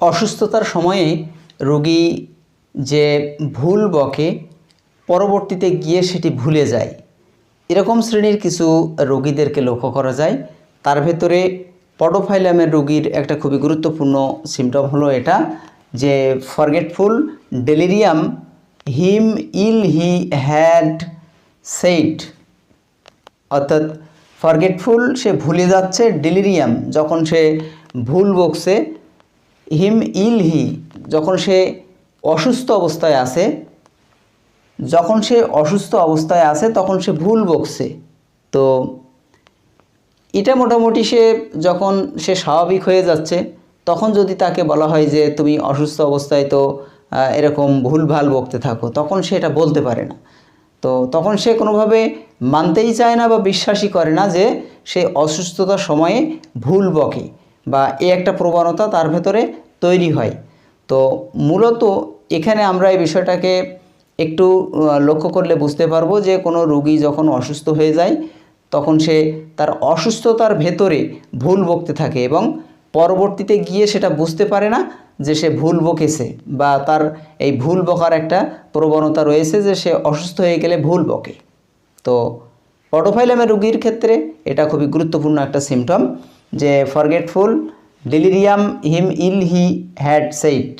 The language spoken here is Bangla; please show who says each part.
Speaker 1: অসুস্থতার সময়ে রোগী যে ভুল বকে, পরবর্তীতে গিয়ে সেটি ভুলে যায়। এরকম শ্রেণির কিছু রোগীদেরকে লক্ষ্য করা যায়। তার ভেতরে পডোফাইলামের রোগীর একটা খুবই গুরুত্বপূর্ণ সিমটম হলো এটা, যে forgetful delirium him ill he had said অর্থাৎ ফরগেটফুল সে ভুলে যাচ্ছে ডেলিরিয়াম যখন সে ভুল বকছে হিম ইল হি, যখন সে অসুস্থ অবস্থায় আছে, যখন সে অসুস্থ অবস্থায় আছে, তখন সে ভুল বকছে। তো এটা মোটামুটি সে যখন সে স্বাভাবিক হয়ে যাচ্ছে, তখন যদি তাকে বলা হয় যে তুমি অসুস্থ অবস্থায় তো এরকম ভুলভাল বকতে থাকো, তখন সে এটা বলতে পারে না। তো তখন সে কোনোভাবে মানতেই চায় না বা বিশ্বাসই করে না যে সে অসুস্থতার সময়ে ভুল বকে বা এ একটা প্রবণতা তার ভেতরে তৈরি হয়। তো মূলত এখানে আমরা এই বিষয়টাকে একটু লক্ষ্য করলে বুঝতে পারব যে কোনো রুগী যখন অসুস্থ হয়ে যায়, তখন সে তার অসুস্থতার ভেতরে ভুল বকতে থাকে এবং পরবর্তীতে গিয়ে সেটা বুঝতে পারে না যে সে ভুল বকেছে বা তার এই ভুল বকার একটা প্রবণতা রয়েছে যে সে অসুস্থ হয়ে গেলে ভুল বকে। তো পটোফাইলামের রুগীর ক্ষেত্রে এটা খুবই গুরুত্বপূর্ণ একটা সিমটম যে forgetful delirium him ill he had said